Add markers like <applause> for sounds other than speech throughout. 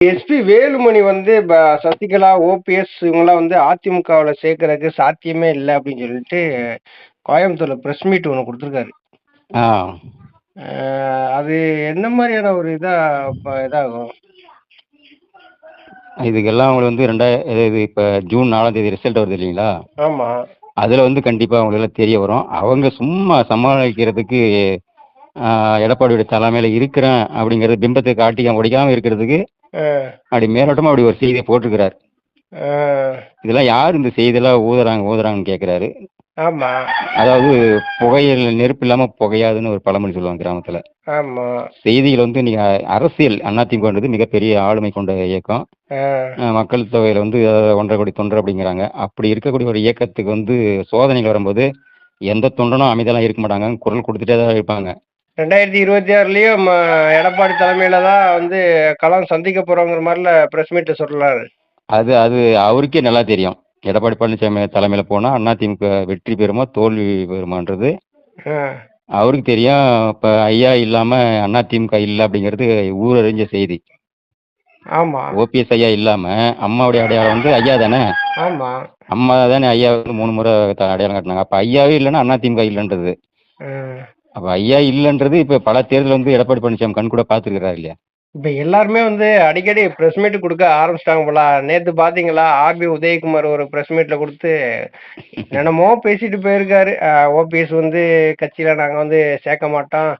SP Velumani வந்து ப Sasikala, OPS இவங்கலாம் வந்து அதிமுகவுல சேர்க்கறதுக்கு சாத்தியமே இல்ல அப்படின்னு சொல்லிட்டு, கோயம்புத்தூர்ல பிரஸ் மீட் ஒண்ணு குடுத்துருக்காரு. அது என்ன மாரியான ஒரு இதா ப இதாகும்? இதுக்கெல்லாம் அவங்களுக்கு வந்து ரெண்டா இது இப்ப ஜூன் 4ஆம் தேதி ரிசல்ட் வருது இல்லைங்களா? ஆமா. அதுல வந்து கண்டிப்பா அவங்களுக்கெல்லாம் தெரிய வரும். அவங்க சும்மா சமாளிக்கிறதுக்கு எடப்பாடியோட தலைமையில இருக்கிறேன் அப்படிங்கிறது பிம்பத்தை காட்டிக்காம ஒழிக்காம இருக்கிறதுக்கு. அப்படி மேலோட்டமா அப்படி ஒரு செய்திய போட்டிருக்கிறார். இதெல்லாம் யார் இந்த செய்தியெல்லாம் ஊதுறாங்க ஊதுறாங்கன்னு கேட்கிறாரு. ஆமா. அதாவது புகையல் நெருப்பு இல்லாம புகையாதுன்னு ஒரு பழமொழி சொல்லுவாங்க கிராமத்துல. ஆமா. செய்திகள் வந்து நீங்க அரசியல் அதிமுகன்றது மிகப்பெரிய ஆளுமை கொண்ட இயக்கம். மக்கள் தொகையில வந்து 1 கோடி தொண்டர் அப்படிங்கிறாங்க. அப்படி இருக்கக்கூடிய ஒரு இயக்கத்துக்கு வந்து சோதனைகள் வரும்போது, எந்த தொண்டனும் அமைதியாலாம் இருக்க மாட்டாங்க. குரல் குடுத்துட்டே தான் இருப்பாங்க. 2026லயும் ம எடப்பாடி தலைமையில தான் வந்து களம் சந்திக்க போறோங்கிற மாரில பிரஸ் மீட்ல சொல்றாரு. அது அது அவருக்கே நல்லா தெரியும். எடப்பாடி பழனிசாமி தலைமையில போனா அதிமுக வெற்றி பெறுமா, தோல்வி பெறுமான்றது. அவருக்கு தெரியும். இப்ப ஐயா இல்லாம அதிமுக இல்ல அப்படிங்கிறது ஊரறிஞ்ச செய்தி. ஆமா. ஓபிஎஸ் ஐயா இல்லாம அம்மாவுடைய அடையாளம் வந்து ஐயா தானே. ஆமா. அம்மா தானே ஐயா வந்து 3 முறை அடையாளம் காட்டுனாங்க. அப்ப ஐயாவே இல்லன்னா அதிமுக இல்லன்றது. அப்ப ஐயா இல்லன்றது இப்ப பல தேர்தல் வந்து எடப்பாடி பழனிசாமி கண்கூடா பார்த்துருக்கிறாரு இல்லையா? இப்ப எல்லாருமே வந்து அடிக்கடி பிரஸ் மீட் குடுக்க ஆரம்பிச்சுட்டாங்க போல. நேத்து பாத்தீங்களா? ஆர்பி உதயகுமார் ஒரு பிரஸ் மீட்ல குடுத்து என்னென்னமோ பேசிட்டு போயிருக்காரு. ஓபிஎஸ் வந்து கட்சியில நாங்க வந்து சேர்க்க மாட்டோம்.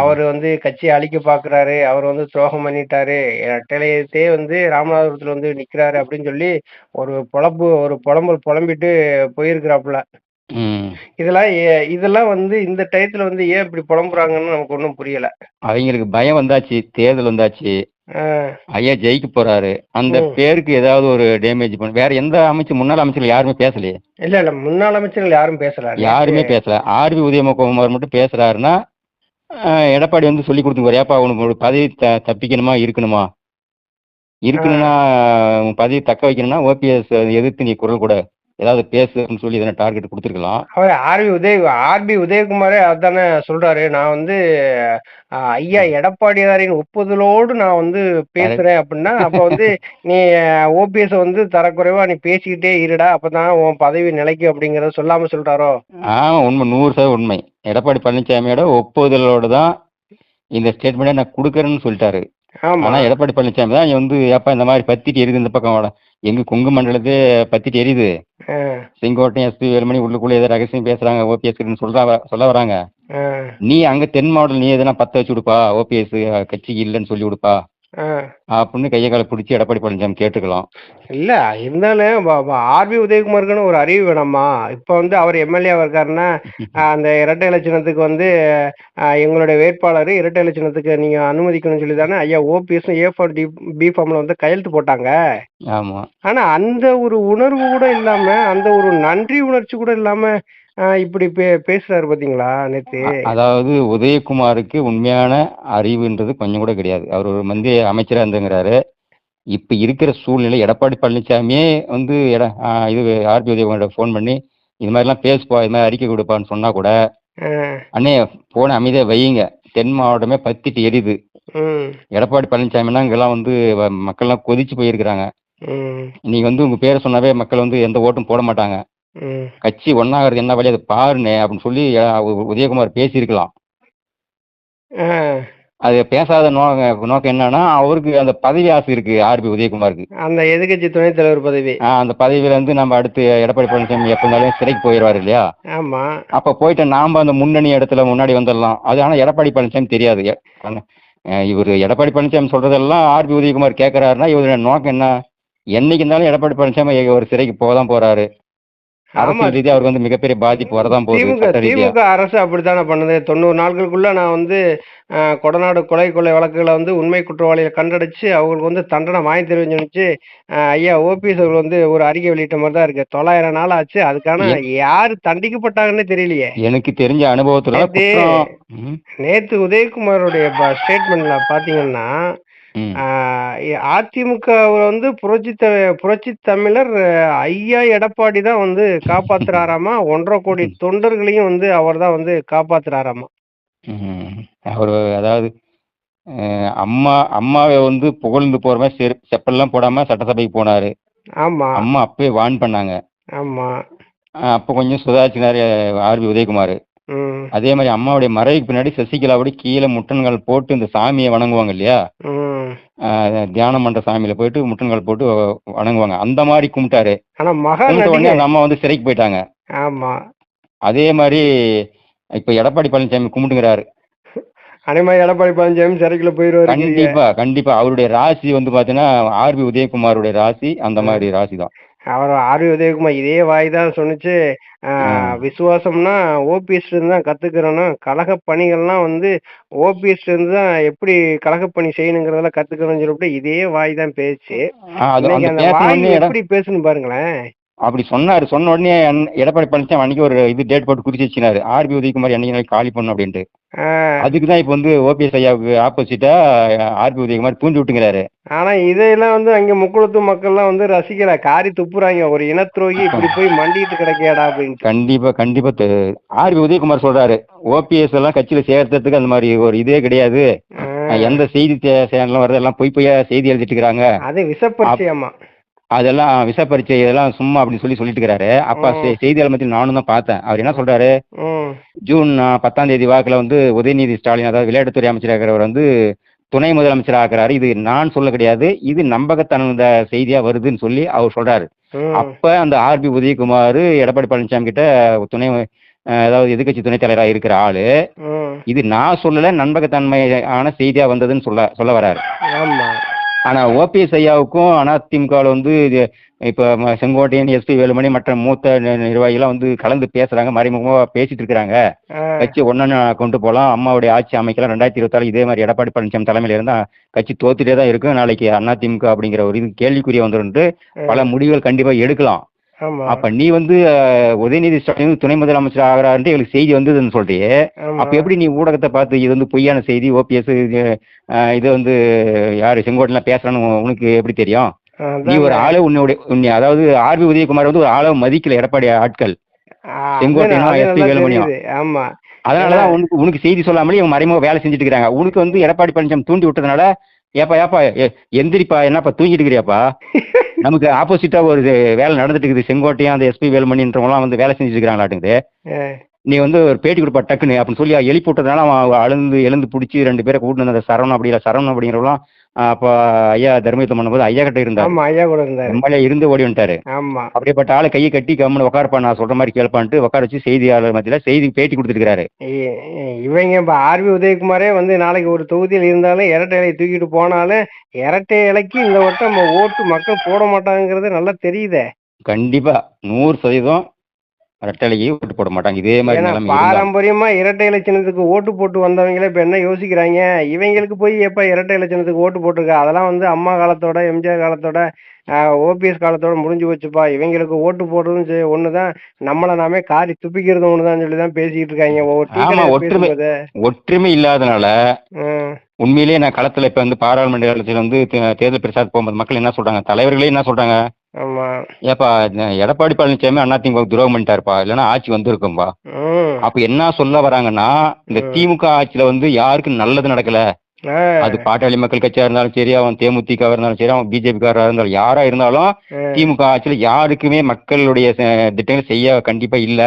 அவரு வந்து கட்சிய அழிக்க பாக்குறாரு. அவரு வந்து துரோகம் பண்ணிட்டாரு. எதிர்த்தே வந்து ராமநாதபுரத்துல வந்து நிக்கிறாரு அப்படின்னு சொல்லி ஒரு பொழப்பு ஒரு புலம்பல் புலம்பிட்டு போயிருக்கிறாப்புல. இதெல்லாம் இதெல்லாம் வந்து இந்த டயத்துல வந்து ஏன் இப்படி புலம்புறாங்கன்னு நமக்கு ஒண்ணும் புரியல. அவைங்களுக்கு பயம் வந்தாச்சு. தேர்தல் வந்தாச்சு. ஐயா ஜெயிக்க போறாரு. அந்த. பேருக்கு ஏதாவது ஒரு டேமேஜ் பண்ண வேற எந்த அமைச்சர் முன்னாள் அமைச்சர்கள் யாருமே பேசலையே. இல்ல, இல்ல. முன்னாள் அமைச்சர்கள் யாரும் பேசல. யாருமே பேசல. ஆர்பி உதயகுமார் மட்டும் பேசுறாருன்னா, எடப்பாடி வந்து சொல்லிக் குடுத்துக்குவாரு. ஏப்பா உனக்கு பதவி த தப்பிக்கணுமா, இருக்கணுமா? இருக்கணும்னா உன் பதவிய தக்க வைக்கணும்னா ஓபிஎஸ் எதிர்த்து நீ குரல் கொடு. ஏதாவது பேசு அப்படின்னு சொல்லி எதனா டார்கெட் குடுத்துருக்கலாம். அவரு ஆர்பி உதய் ஆர்பி உதயகுமாரே அதானே சொல்றாரு. நான் வந்து ஐயா எடப்பாடியாரின் ஒப்புதலோடு நான் வந்து. பேசுறேன் அப்படின்னா, அப்ப வந்து நீ ஓபிஎஸ் வந்து தரக்குறைவா நீ பேசிக்கிட்டே இருடா. அப்பதான் உன் பதவி நிலைக்கும் அப்படிங்கிறத சொல்லாம சொல்றாரோ? ஆமா உண்மை 100% உண்மை. எடப்பாடி பழனிசாமியோட ஒப்புதலோட தான் இந்த ஸ்டேட்மெண்ட்ட நான் குடுக்குறேன்னு சொல்லிட்டாரு. ஆமா. ஆனா எடப்பாடி பழனிசாமி தான் வந்து ஏப்பா இந்த மாரி பத்திட்டு எரியுது இந்த பக்கம். எங்க கொங்கு மண்டலத்தே பத்திட்டு எரியுது. ஆ. செங்கோட்டையன், எஸ்பி வேலுமணி உள்ளுக்குள்ள ஏதோ ரகசியம் பேசுறாங்க. ஓபிஎஸ் சொல்றா சொல்ல வராங்க. நீ அங்க தென் மாவட்டத்துல நீ எதனா பத்த வச்சு விடுப்பா. ஓபிஎஸ் கட்சிக்கு இல்லன்னு சொல்லி விடுப்பா. அப்படின்னு கைய கால புடிச்சு எடப்பாடி பழனிசாமி கேட்டுக்கலாம். இல்ல இருந்தாலும் ஆர்பி உதயகுமாருக்குன்னு ஒரு அறிவு வேணாமா? இப்ப வந்து அவர் எம்எல்ஏவா இருக்காருன்னா, <laughs> அந்த இரட்டை இலை சின்னத்துக்கு வந்து எங்களுடைய வேட்பாளர் இரட்டை இலை சின்னத்துக்கு நீங்க அனுமதிக்கணும்னு சொல்லி தானே ஐயா ஓபிஎஸும் ஏ ஃபார் டி பி ஃபார்ம்ல வந்து கையெழுத்து போட்டாங்க. ஆமா. ஆனா அந்த ஒரு உணர்வு கூட இல்லாம, அந்த ஒரு நன்றி உணர்ச்சி கூட இல்லாம இப்படி பே பேசுறாரு பாத்தீங்களா நேத்து? அ அதாவது உதயகுமாருக்கு உண்மையான அறிவுன்றது கொஞ்சம் கூட கிடையாது. அவர் ஒரு மத்திய அமைச்சரா இருந்தேங்கிறாரு. இப்ப இருக்கிற சூழ்நிலை எடப்பாடி பழனிசாமியே வந்து எட இது ஆர்பி உதயகுமார்ட்ட ஃபோன் பண்ணி, இது மாரிலாம் பேசுப்பா, இது மாரி அறிக்கை குடுப்பான்னு சொன்னா கூட, ஆ. அண்ணே ஃபோன அமைதியா வையுங்க. தென் மாவட்டமே பத்திட்டு எரியுது. ம். எடப்பாடி பழனிசாமின்னா இங்கெல்லாம் வந்து வ மக்கள்லாம் கொதிச்சு போயிருக்கிறாங்க. ம். நீங்க வந்து உங்க பேர சொன்னாவே மக்கள் வந்து எந்த ஓட்டும் போட மாட்டாங்க. கட்சி ஒண்ணாகுறது என்ன வழி அத பாருண்ணே அப்படின்னு சொல்லி உதயகுமார் பேசியிருக்கலாம். அது பேசாத நோ நோக்கம் என்னன்னா, அவருக்கு அந்த பதவி ஆசை இருக்கு ஆர்பி உதயகுமாருக்கு. அந்த எதிர்க்கட்சி துணைத் தலைவர் பதவி. அந்த பதவியில இருந்து நம்ம அடுத்து எடப்பாடி பழனிசாமி எப்ப இருந்தாலும் சிறைக்கு போயிருவாரு இல்லையா? ஆமா. அப்ப போயிட்டு நாம அந்த முன்னணி இடத்துல முன்னாடி வந்துரலாம். அது ஆனா எடப்பாடி பழனிசாமி தெரியாது. இவரு எடப்பாடி பழனிசாமி சொல்றதெல்லாம் ஆர்பி உதயகுமார் கேட்கிறாருன்னா, இவருடைய நோக்கம் என்ன? என்னைக்கு இருந்தாலும் எடப்பாடி பழனிசாமி ஒரு சிறைக்கு போதான் போறாரு. அரசியல் ரீதியா அவருக்கு வந்து மிகப்பெரிய பாதிப்பு வரதான் போகுது திமுக அரசு அப்படித்தானே பண்ணுது. 90 நாட்களுக்குள்ள நான் வந்து கொடநாடு கொலை, கொள்ளை வழக்குகள வந்து உண்மை குற்றவாளிகள கண்டடிச்சு, அவங்களுக்கு வந்து தண்டனை வாங்கி அ ஐயா ஓபிஎஸ் அவர்கள் வந்து ஒரு அறிக்கை வெளியிட்ட மாரி தான் இருக்கு. 900 நாள் ஆச்சு. அதுக்கான யாரு தண்டிக்கப்பட்டாங்கன்னே தெரியலையே! எனக்கு தெரிஞ்ச அனுபவத்துல நேத்து உதயகுமாருடைய ஸ்டேட்மெண்ட்ல பாத்தீங்கன்னா, அதிமுக வந்து புரட்சி புரட்சி தமிழர் ஐயா எடப்பாடி தான் வந்து காப்பாத்துறாராமா. <laughs> 1 கோடி தொண்டர்களையும் வந்து அவர் தான் வந்து காப்பாத்துறாராமா. அவரு அதாவது அம்மா அம்மாவை வந்து புகழ்ந்து போற மாதிரி செரு செப்பல்லாம் போடாம சட்டசபைக்கு போனாரு. ஆமா. அம்மா அப்பவே வார்ன் பண்ணாங்க. ஆமா. அப்ப கொஞ்சம் சுதாரிச்சினாரு ஆர்பி உதயகுமார். அதே மாதிரி அம்மாவுடைய மறைவுக்கு பின்னாடி சசிகலாவோட கீழே முட்டன்கால் போட்டு இந்த சாமியை வணங்குவாங்க இல்லையா? தியானம் பண்ற சாமியில போயிட்டு முட்டன்கால் போட்டு வணங்குவாங்க. அந்த மாதிரி கும்பிட்டாரு. உடனே அந்த அம்மா வந்து சிறைக்கு போயிட்டாங்க. ஆமா. அதே மாதிரி இப்ப எடப்பாடி பழனிசாமி கும்பிட்டுங்கிறாரு. அனிமா எடப்பாடி பழனிசாமி சிறைக்குள்ள போயிருவாரு கண்டிப்பா கண்டிப்பா. அவருடைய ராசி வந்து பாத்தீங்கன்னா ஆர்பி உதயகுமாருடைய ராசி அந்த மாதிரி ராசி தான். அவர் ஆர் உதயகுமார் இதே வாய் தான் சொன்னிச்சு. ஆஹ், விசுவாசம்னா ஓபிஎஸ் இருந்து தான் கத்துக்கிறோம்னா கழக பணிகள்லாம் வந்து ஓபிஎஸ் இருந்து தான் எப்படி கழகப்பணி செய்யணுங்கிறதெல்லாம் கத்துக்கிறோம்னு சொல்லிட்டு இதே வாய் தான் பேச்சு. எப்படி பேசுன்னு பாருங்களேன். அப்படி சொன்னாரு. சொன்ன உடனே எடப்பாடி பழனிசாமி அன்னைக்கு ஒரு இது டேட் போட்டு குறிச்சு வச்சுனாரு. ஆர்பி உதயகுமார் என்னைக்கு காலி பண்ணும் அப்படின்ட்டு. ஆஹ், அதுக்கு தான் இப்போ வந்து ஓபிஎஸ் ஐயாவுக்கு ஆப்போசிட்டா ஆர்பி உதயகுமார் தூண்டி விட்டுங்கிறாரு. ஆனா இதையெல்லாம் வந்து அங்க முக்குளத்து மக்கள்லாம் வந்து ரசிக்கல. காரி துப்புறாங்க. ஒரு இனத்துரோகி இப்படி போய் மண்டிட்டு கிடைக்கியாடா அப்படின்ட்டு. கண்டிப்பா கண்டிப்பா ஆர்பி உதயகுமார் சொல்றாரு. ஓபிஎஸ் எல்லாம் கட்சியில சேர்த்ததுக்கு அந்த மாதிரி ஒரு இதே கிடையாது. எந்த செய்தி சேனலும் வருது எல்லாம் பொய் பொய்யா செய்தி எழுதிட்டு இருக்கிறாங்க. அது விசப்பரிச்சயமா? அதெல்லாம் விச பரீட்சை இதெல்லாம் சும்மா அப்படின்னு சொல்லி சொல்லிட்டு இருக்கிறாரு. அப்ப ம். செ- செய்தியாளர் மத்தியில் நானும் தான் பார்த்தேன். அவர் என்ன சொல்றாரு? ஜூன் பத்தாம் தேதி வாக்குல வந்து உதயநிதி ஸ்டாலின் அதாவது விளையாட்டுத்துறை அமைச்சராக இருக்கிறவர் வந்து துணை முதலமைச்சர் ஆக்குறாரு இது நான் சொல்ல கிடையாது. இது நம்பகத்தனந்த செய்தியா வருதுன்னு சொல்லி அவர் சொல்றாரு. அப்ப அந்த ஆர்பி உதயகுமார் எடப்பாடி பழனிசாமி கிட்ட துணை அதாவது எதிர்க்கட்சி துணைத் தலைவராக இருக்கிற ஆளு. இது நான் சொல்லல நம்பகத்தன்மையான செய்தியா வந்ததுன்னு சொல்ல சொல்ல வராரு. ஆமா ஆனா ஓபிஎஸ் ஐயாவுக்கும் அதிமுகவில் வந்து இப்ப செங்கோட்டையன் எஸ்பி வேலுமணி மற்ற மூத்த நிர்வாகிகள்லாம் வந்து கலந்து பேசுறாங்க மறைமுகமா பேசிட்டு இருக்கிறாங்க. கட்சி ஒன்னு கொண்டு போலாம். அம்மாவுடைய ஆட்சி அமைக்கலாம். ரெண்டாயிரத்தி இருபத்தாறு இதே மாதிரி எடப்பாடி பழனிசாமி தலைமையில இருந்தா கட்சி தோத்துட்டே தான் இருக்கும். நாளைக்கு அதிமுக அப்படிங்கிற ஒரு இது கேள்விக்குரிய வந்துட்டு பல முடிவுகள் கண்டிப்பா எடுக்கலாம். அப்ப நீ வந்து உதயநிதி ஸ்டாலின் துணை முதலமைச்சர் ஆகிறாருன்ட்டு எங்களுக்கு செய்தி வந்ததுன்னு சொல்றியே. அப்ப எப்படி நீ ஊடகத்தை பார்த்து இது வந்து பொய்யான செய்தி ஓபிஎஸ் இது வந்து யாரு செங்கோட்டையெல்லாம் பேசுறான்னு உனக்கு எப்படி தெரியும்? நீ ஒரு ஆளு உன்னுடைய உன்னை அதாவது ஆர்பி உதயகுமார் வந்து ஒரு ஆளை மதிக்கல எடப்பாடி ஆட்கள். அது எஸ்பி. தெரியுது. ஆமா. அதனாலதான் உனக்கு உனக்கு செய்தி சொல்லாமலே இவங்க மறைமுக வேலை செஞ்சுட்டு இருக்காங்க உனக்கு வந்து எடப்பாடி பழனிசாமி தூண்டி விட்டதுனால ஏப்பா ஏப்பா எந்திரிப்பா என்னப்பா தூங்கிட்டு இருக்கிறியாப்பா? <laughs> நமக்கு ஆப்போசிட்டா ஒரு வேலை நடந்துட்டு இருக்குது செங்கோட்டையும் அந்த எஸ்பி வேலுமணின்றவங்க எல்லாம் வந்து வேலை செஞ்சுட்டு இருக்கிறாங்களாட்டுங்குது நீ வந்து ஒரு பேட்டி கொடுப்பா டக்குன்னு அப்படின்னு சொல்லி எழுப்பி விட்டதுனால அவன் அழுந்து எழுந்து பிடிச்சி ரெண்டு பேரை கூட்டு அந்த சரவணன் அப்படி இல்லை சரவணன் அப்படிங்கிறவங்களாம் அப்ப ஐயா தர்மயுத்தம் பண்ணும்போது ஐயா கிட்ட இருந்தாரு. ஆமா ஐயா கூட இருந்தாரு. எம்எல்ஏ இருந்து ஓடி வந்துட்டாரு. ஆமா. அப்படிப்பட்ட ஆளை கையை கட்டி கம்முன்னு உட்காரப்பா நான் சொல்ற மாதிரி கேட்பான்ட்டு உட்கார வச்சு செய்தியாளர் மத்தியில செய்தி பேட்டி கொடுத்துருக்காரு இவங்க இப்ப ஆர்வி உதயகுமாரே வந்து நாளைக்கு ஒரு தொகுதியில் இருந்தாலும் இரட்டை இலை தூக்கிட்டு போனாலும் இரட்டை இலைக்கு இந்த வட்டம் ஓட்டு மக்கள் போட மாட்டாங்கிறது நல்லா தெரியுதே. கண்டிப்பா. நூறு சதவீதம் ரெட்டலைக்கு ஓட்டு போட மாட்டாங்க. இதே மாதிரி பாரம்பரியமா இரட்டை இலட்சணத்துக்கு ஓட்டு போட்டு வந்தவங்களே இப்ப என்ன யோசிக்கிறாங்க? இவங்களுக்கு போய் எப்ப இரட்டை இலட்சணத்துக்கு ஓட்டு போட்டிருக்கா? அதெல்லாம் வந்து அம்மா காலத்தோட எம்ஜிஆர் காலத்தோட ஓபிஎஸ் காலத்தோட முடிஞ்சு போச்சுப்பா. இவங்களுக்கு ஓட்டு போடுறதும் சரி ஒண்ணுதான். நம்மள நாமே காரி துப்பிக்கிறதும் ஒண்ணுதான் சொல்லி தான் பேசிக்கிட்டு இருக்காங்க. ஒவ்வொரு ஒற்றுமை. ஒற்றுமை இல்லாதனால உண்மையிலேயே நான் களத்துல இப்ப வந்து பாராளுமன்ற வந்து தேர்தல் பிரச்சாரம் போகும்போது மக்கள் என்ன சொல்றாங்க? தலைவர்களே என்ன சொல்றாங்க? ஆமா. ஏப்பா எடப்பாடி பழனிசாமி அதிமுக துரோகம் பண்ணிட்டாருப்பா. இல்லைன்னா ஆட்சி வந்திருக்கும்பா. அப்ப என்ன சொல்ல வராங்கன்னா இந்த. திமுக ஆட்சியில வந்து யாருக்கும் நல்லது நடக்கல. அது பாட்டாளி மக்கள் கட்சியா இருந்தாலும் சரி அவன் தேமுதிக இருந்தாலும் சரி அவன் பிஜேபி காரா இருந்தாலும் யாரா இருந்தாலும் திமுக ஆட்சியில யாருக்குமே மக்களுடைய திட்டங்கள் செய்ய கண்டிப்பா இல்ல.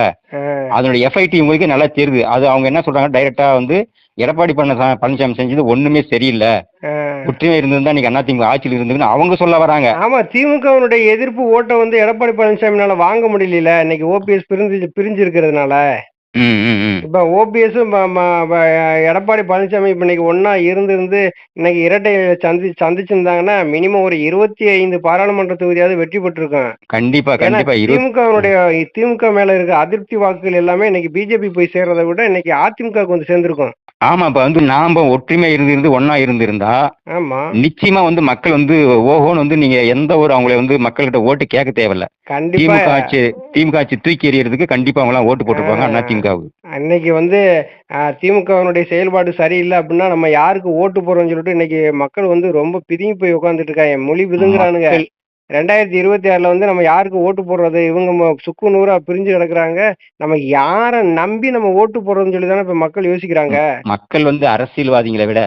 அதனுடைய எஃப்ஐடி உங்களுக்கு நல்லா தெரியுது. அது அவங்க என்ன சொல்றாங்க டைரக்டா வந்து எடப்பாடி பழனிசா- பழனிசாமி செஞ்சது ஒண்ணுமே சரியில்லை ஆ. ஒற்றுமை இருந்திருந்தா நீங்க அதிமுக ஆட்சியில் இருந்ததுன்னு அவங்க சொல்ல வராங்க ஆமா திமுகவினுடைய எதிர்ப்பு ஓட்டை வந்து எடப்பாடி பழனிசாமினால வாங்க முடியல இன்னைக்கு ஓபிஎஸ் பிரிஞ்சு பிரிஞ்சு இருக்கிறதுனால. இப்ப ஓபிஎஸ் எடப்பாடி பழனிசாமி இப்ப இன்னைக்கு ஒன்னா இருந்து இருந்து இன்னைக்கு இரட்டை சந்தி சந்திச்சிருந்தாங்கன்னா மினிமம் ஒரு இருபத்தி ஐந்து பாராளுமன்ற தொகுதியாவது வெற்றி பெற்றிருக்கும். கண்டிப்பா கண்டிப்பா. இரு திமுகவினுடைய திமுக மேல இருக்க அதிருப்தி வாக்குகள் எல்லாமே இன்னைக்கு பிஜேபி போய் சேர்றதை விட இன்னைக்கு அதிமுக வந்து சேர்ந்திருக்கும். ஆமா இப்ப வந்து நாம ஒற்றுமையா இருந்து இருந்து ஒன்னா இருந்திருந்தா ஆமா. நிச்சயமா வந்து மக்கள் வந்து ஓஹோன்னு வந்து நீங்க எந்த ஒரு அவங்கள வந்து மக்கள்கிட்ட ஓட்டு கேட்க தேவையில்ல. திமுக ஆட்சி திமுக ஆட்சி தூக்கி எறியறதுக்கு கண்டிப்பா அவங்க ஓட்டு போட்டிருப்பாங்க ஆ. அதிமுகவுக்கு அன்னைக்கு வந்து திமுகவினுடைய செயல்பாடு சரியில்லை அப்படின்னா நம்ம யாருக்கு ஓட்டு போறோம்னு சொல்லிட்டு இன்னைக்கு மக்கள் வந்து ரொம்ப பிதுங்கி போய் உட்காந்துட்டு இருக்காங்க. மொழி பிதுங்குறானுங்க. ரெண்டாயிரத்தி இருபத்தி ஆறுல வந்து நம்ம யாருக்கு ஓட்டு போடுறது? இவங்க சுக்கு நூறா பிரிஞ்சு கிடக்குறாங்க. நம்ம யாரை நம்பி நம்ம ஓட்டு போடுறோம்னு சொல்லி தானே இப்ப மக்கள் யோசிக்கிறாங்க. மக்கள் வந்து அரசியல்வாதிகளை விட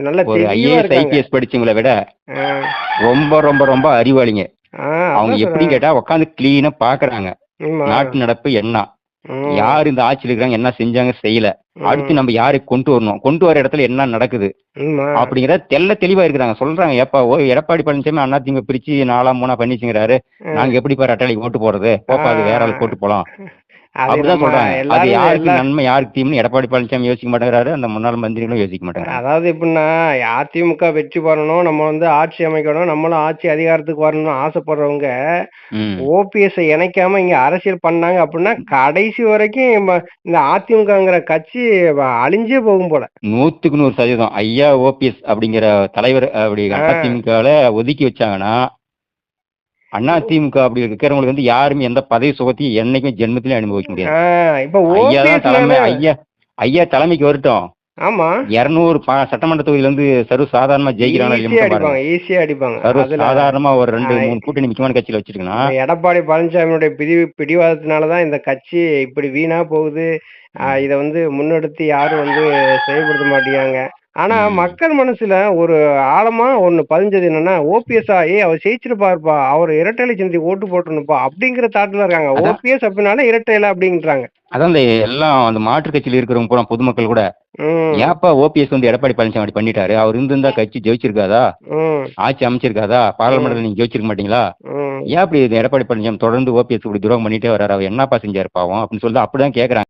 நல்ல ஐஏஎஸ் ஐபிஎஸ் படிச்சவங்கள விட ரொம்ப ரொம்ப ரொம்ப அறிவாளிங்க. அவங்க எப்படி. கேட்டா உட்காந்து கிளீனா பாக்குறாங்க. நாட்டு நடப்பு என்ன? யார் இந்த ஆட்சியில் இருக்காங்க என்ன செஞ்சாங்க செய்யல. அடுத்து நம்ம யாரை கொண்டு வரணும்? கொண்டு வர இடத்துல என்ன நடக்குது? ஆமா. அப்படிங்கறத தெல்ல தெளிவா இருக்கிறாங்க. சொல்றாங்க ஏப்பா ஓ எடப்பாடி பழனிசாமி அண்ணா திமுக பிரிச்சு நாலா மூணா பண்ணிச்சுங்கிறாரு. நாங்க எப்படி பாரு அட்டாளி ஓட்டு போறது போப்பா அது வேற ஆள் போட்டு போலாம். அப்படிதான் சொல்றாங்க அது யாருக்கு நன்மை யாருக்கு தீம்னு எடப்பாடி பழனிசாமி யோசிக்க மாட்டேங்கிறாரு அந்த முன்னாள் மந்திரிகளும் யோசிக்க மாட்டேங்கிறாங்க அதாவது எப்படின்னா அதிமுக வெற்றி பெறணும் நம்ம வந்து ஆட்சி அமைக்கணும் நம்மளும் ஆட்சி அதிகாரத்துக்கு வரணும்னு ஆசைப்படுறவங்க. ஓபிஎஸ் இணைக்காம இங்க அரசியல் பண்ணாங்க அப்படின்னா கடைசி வரைக்கும் இந்த அதிமுகங்கிற கட்சி அழிஞ்சே போகும் போல நூத்துக்கு நூறு சதவீதம் ஐயா ஓபிஎஸ் அப்படிங்கிற தலைவர் அப்படி. அதிமுகவில் ஒதுக்கி வச்சாங்கன்னா அண்ணா திமுக அப்படி இருக்கிறவங்களுக்கு வந்து யாருமே எந்த பதவி சுகத்தையும் என்னைக்கும் ஜென்மத்திலையும் அனுபவிக்க முடியாது. ஐயா தான் தலைமை ஐயா ஐயா தலைமைக்கு வரட்டும். ஆமா. இருநூறு சட்டமன்ற தொகுதியில இருந்து சர்வ சாதாரணமா ஜெயிக்கிறாங்க ஈஸியா அடிப்பாங்க சர்வ சாதாரணமா ஒரு ரெண்டு மூணு கூட்டணி முக்கியமான கட்சியில வச்சிருக்கனா இப்ப எடப்பாடி பழனிசாமியுடைய பிடி பிடிவாதத்தினாலதான் இந்த கட்சி இப்படி வீணா போகுது. இத வந்து முன்னெடுத்து யாரும் வந்து செயல்படுத்த மாட்டேங்காங்க ஆனா. மக்கள் மனசுல ஒரு ஆழமா ஒண்ணு பதிஞ்சது என்னன்னா ஓபிஎஸ் ஏ அவர் ஜெயிச்சிருப்பாருப்பா அவர் இரட்டை சிந்தி ஓட்டு போட்டணும்ப்பா அப்படிங்கிற தாட்டுல இருக்காங்க. ஓபிஎஸ் அப்படின்னால இரட்டையில அப்படின்றாங்க. அதான் இந்த எல்லாம் அந்த மாற்று கட்சியில இருக்கிறவங்க பூரா பொதுமக்கள் கூட ஏப்பா ஓபிஎஸ் வந்து எடப்பாடி பழனிசாமி அப்படி பண்ணிட்டாரு அவர் இருந்திருந்தா கட்சி ஜெயிச்சிருக்காதா? ஆட்சி அமைச்சிருக்காதா? பாராளுமன்றத்தில் நீங்க ஜெயிச்சிருக்க மாட்டீங்களா? ஏன் அப்படி எடப்பாடி பழனிசாமி தொடர்ந்து ஓபிஎஸ் இப்படி துரோகம் பண்ணிட்டே வர்றாரு அவர் என்னப்பா செஞ்சாரு பாவம்? அப்படின்னு சொல்லி அப்படிதான் கேக்குறாங்க.